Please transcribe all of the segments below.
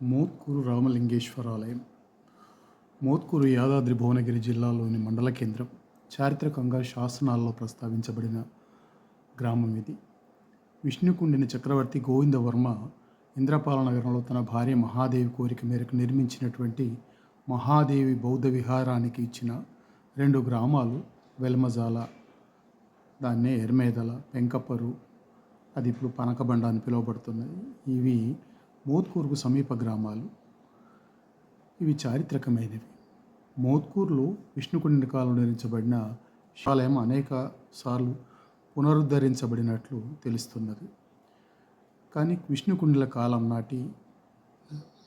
మోత్కూరు రామలింగేశ్వర ఆలయం మోత్కూరు యాదాద్రి భువనగిరి జిల్లాలోని మండల కేంద్రం. చారిత్రకంగా శాసనాల్లో ప్రస్తావించబడిన గ్రామం ఇది. విష్ణుకుండిని చక్రవర్తి గోవిందవర్మ ఇంద్రపాల నగరంలో తన భార్య మహాదేవి కోరిక మేరకు నిర్మించినటువంటి మహాదేవి బౌద్ధ విహారానికి ఇచ్చిన రెండు గ్రామాలు వెల్మజాల దాన్నే ఎర్మేదల పెంకపరు అది ఇప్పుడు పనకబండ అని పిలువబడుతున్నది ఇవి మోత్కూరుకు సమీప గ్రామాలు. ఇవి చారిత్రకమైనవి. మోత్కూరులో విష్ణుకుండి కాలంలో నిర్మించబడిన శివాలయం అనేక సార్లు పునరుద్ధరించబడినట్లు తెలుస్తున్నది. కానీ విష్ణుకుండిల కాలం నాటి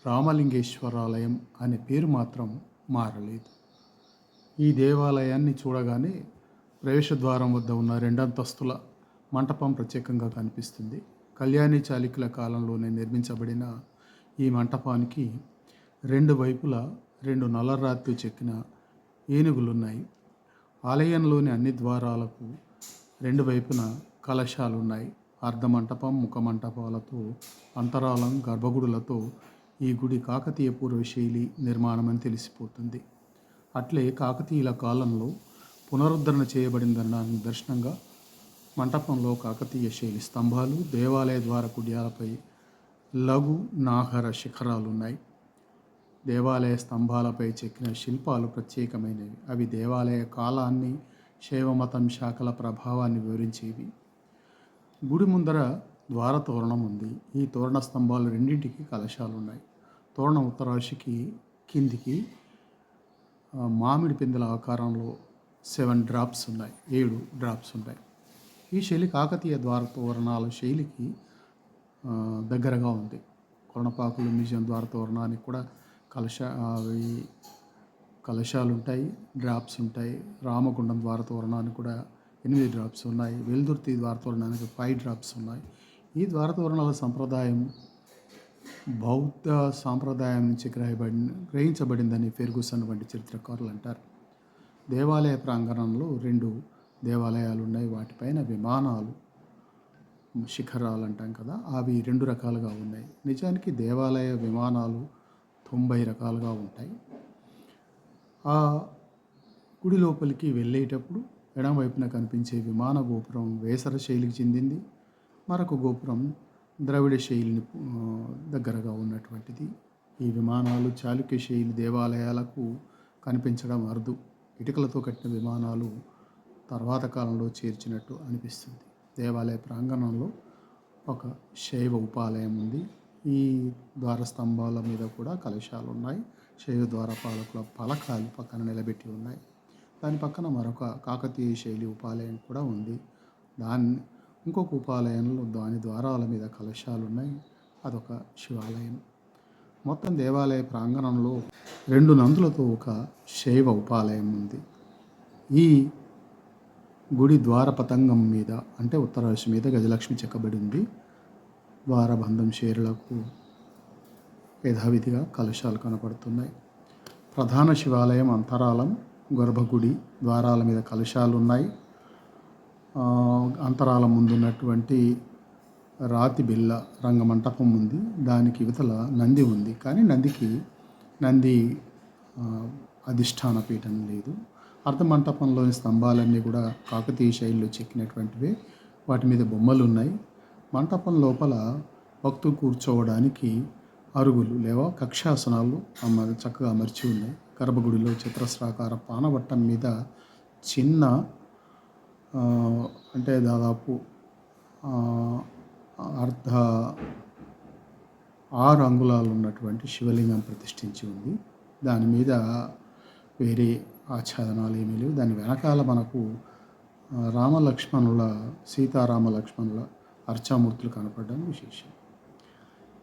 రామలింగేశ్వరాలయం అనే పేరు మాత్రం మారలేదు. ఈ దేవాలయాన్ని చూడగానే ప్రవేశద్వారం వద్ద ఉన్న రెండంతస్తుల మంటపం ప్రత్యేకంగా కనిపిస్తుంది. కళ్యాణి చాళుక్యుల కాలంలోనే నిర్మించబడిన ఈ మంటపానికి రెండు వైపులా రెండు నల్లరాతి చెక్కిన ఏనుగులున్నాయి. ఆలయంలోని అన్ని ద్వారాలకు రెండు వైపున కలశాలు ఉన్నాయి అర్ధమంటపం ముఖమంటపాలతో అంతరాలం గర్భగుడులతో ఈ గుడి కాకతీయ పూర్వ శైలి తెలిసిపోతుంది. అట్లే కాకతీయుల కాలంలో పునరుద్ధరణ చేయబడిందన్న దర్శనంగా మంటపంలో కాకతీయ శైలి స్తంభాలు దేవాలయ ద్వార కుడియాలపై లఘు నాగర శిఖరాలు ఉన్నాయి దేవాలయ స్తంభాలపై చెక్కిన శిల్పాలు ప్రత్యేకమైనవి. అవి దేవాలయ కాలాన్ని శైవమతం శాఖల ప్రభావాన్ని వివరించేవి. గుడి ముందర ద్వార తోరణం ఉంది. ఈ తోరణ స్తంభాలు రెండింటికి కలశాలు ఉన్నాయి తోరణం ఉత్తరాశికి కిందికి మామిడి పిందెల ఆకారంలో సెవెన్ డ్రాప్స్ ఉన్నాయి. ఏడు డ్రాప్స్ ఉన్నాయి ఈ శైలి కాకతీయ ద్వారతోరణాల శైలికి దగ్గరగా ఉంది. కొరణపాకులు మ్యూజియం ద్వారతోరణానికి కూడా కలశ అవి కలశాలు ఉంటాయి డ్రాప్స్ ఉంటాయి. రామగుండం ద్వారతోరణానికి కూడా ఎనిమిది డ్రాప్స్ ఉన్నాయి. వెల్దుర్తి ద్వారతోరణానికి ఫైవ్ డ్రాప్స్ ఉన్నాయి. ఈ ద్వారతోరణాల సంప్రదాయం బౌద్ధ సాంప్రదాయం నుంచి గ్రహిబడి గ్రహించబడిందని ఫెర్గుసన్ వంటి చరిత్రకారులు అంటారు. దేవాలయ ప్రాంగణంలో రెండు దేవాలయాలు ఉన్నాయి వాటిపైన విమానాలు శిఖరాలు అంటాం కదా అవి రెండు రకాలుగా ఉన్నాయి. నిజానికి దేవాలయ విమానాలు తొంభై రకాలుగా ఉంటాయి. ఆ గుడి లోపలికి వెళ్ళేటప్పుడు ఎడమవైపున కనిపించే విమాన గోపురం వేసర శైలికి చెందింది. మరొక గోపురం ద్రవిడ శైలిని దగ్గరగా ఉన్నటువంటిది. ఈ విమానాలు చాళుక్య శైలి దేవాలయాలకు కనిపించడం అరుదు. ఇటుకలతో కట్టిన విమానాలు తర్వాత కాలంలో చేర్చినట్టు అనిపిస్తుంది. దేవాలయ ప్రాంగణంలో ఒక శైవ ఉపాలయం ఉంది. ఈ ద్వార స్తంభాల మీద కూడా కలశాలు ఉన్నాయి. శైవ ద్వారపాలకుల పలకాలు పక్కన నిలబెట్టి ఉన్నాయి. దాని పక్కన మరొక కాకతీయ శైలి ఉపాలయం కూడా ఉంది. దాన్ని ఇంకొక ఉపాలయంలో దాని ద్వారాల మీద కలశాలు ఉన్నాయి. అదొక శివాలయం. మొత్తం దేవాలయ ప్రాంగణంలో రెండు నందులతో ఒక శైవ ఉపాలయం ఉంది. ఈ గుడి ద్వార పతంగం మీద అంటే ఉత్తరాశి మీద గజలక్ష్మి చెక్కబడి ఉంది ద్వారబంధం షేరులకు యథావిధిగా కలుషాలు కనపడుతున్నాయి. ప్రధాన శివాలయం అంతరాలం గర్భగుడి ద్వారాల మీద కలుషాలు ఉన్నాయి. అంతరాలం ముందున్నటువంటి రాతి బిల్ల రంగమంటపం ఉంది. దానికి ఇవతల నంది ఉంది. కానీ నందికి నంది అధిష్టాన పీఠం లేదు. అర్ధమంటపంలోని స్తంభాలన్నీ కూడా కాకతీయ శైలిలో చెక్కినటువంటివే. వాటి మీద బొమ్మలు ఉన్నాయి మంటపం లోపల భక్తులు కూర్చోవడానికి అరుగులు లేవా? కక్షాసనాలు అమర్ చక్కగా అమర్చి ఉన్నాయి. గర్భగుడిలో చతురస్రాకార పానవట్టం మీద చిన్న అంటే దాదాపు అర్ధ ఆరు అంగుళాలు ఉన్నటువంటి శివలింగం ప్రతిష్ఠించి ఉంది. దాని మీద వేరే ఆచ్ఛాదనాలు ఏమీ లేవు. దాని వెనకాల మనకు రామలక్ష్మణుల సీతారామ లక్ష్మణుల అర్చామూర్తులు కనపడడం విశేషం.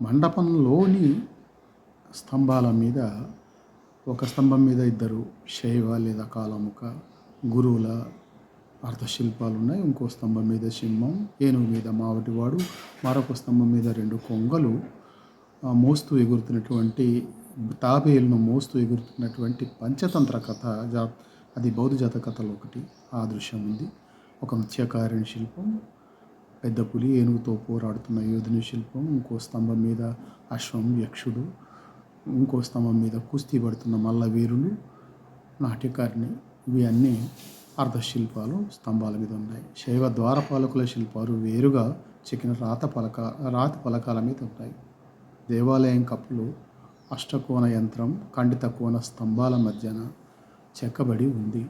మండపంలోని స్తంభాల మీద ఒక స్తంభం మీద ఇద్దరు శైవ లేదా కాలముఖ గురువుల అర్థశిల్పాలు ఉన్నాయి. ఇంకో స్తంభం మీద సింహం ఏనుగు మీద మావటివాడు మరొక స్తంభం మీద రెండు కొంగలు మోస్తూ ఎగురుతున్నటువంటి తాబేలును మోస్తూ ఎగురుతున్నటువంటి పంచతంత్ర కథ జా అది బౌద్ధ జాత కథలో ఒకటి. ఆ దృశ్యం ఉంది. ఒక మత్స్యకారిణి శిల్పం పెద్ద పులి ఏనుగుతో పోరాడుతున్న యోధుని శిల్పం ఇంకో స్తంభం మీద అశ్వం యక్షుడు ఇంకో స్తంభం మీద కుస్తీ పడుతున్న మల్లవీరులు నాట్యకారిణి ఇవి అన్నీ అర్ధశిల్పాలు స్తంభాల మీద ఉన్నాయి. శైవ ద్వారపాలకుల శిల్పాలు వేరుగా చెక్కిన రాత పలక రాతి పలకాల మీద ఉంటాయి దేవాలయం కప్పులు అష్టకోణ యంత్రం ఖండిత కోణ స్తంభాల మధ్యన చెక్కబడి ఉంది.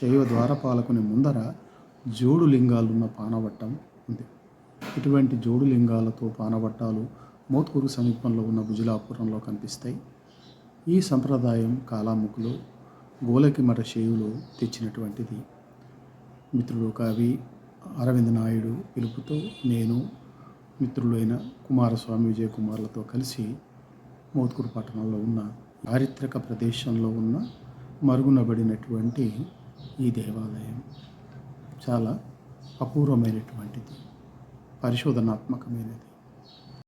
శైవ ద్వారపాలకుని ముందర జోడు లింగాలున్న పానవట్టం ఉంది. ఇటువంటి జోడు లింగాలతో పానవట్టాలు మోత్కూరు సమీపంలో ఉన్న భుజలాపురంలో కనిపిస్తాయి. ఈ సంప్రదాయం కాలాముకులు గోలకి మఠ శైవులు తెచ్చినటువంటిది. మిత్రుడు కవి అరవింద్ నాయుడు పిలుపుతో నేను మిత్రులైన కుమారస్వామి విజయ కుమార్లతో కలిసి మోత్కూరు పట్టణంలో ఉన్న చారిత్రక ప్రదేశంలో ఉన్న మరుగునబడినటువంటి ఈ దేవాలయం చాలా అపూర్వమైనటువంటిది పరిశోధనాత్మకమైనది.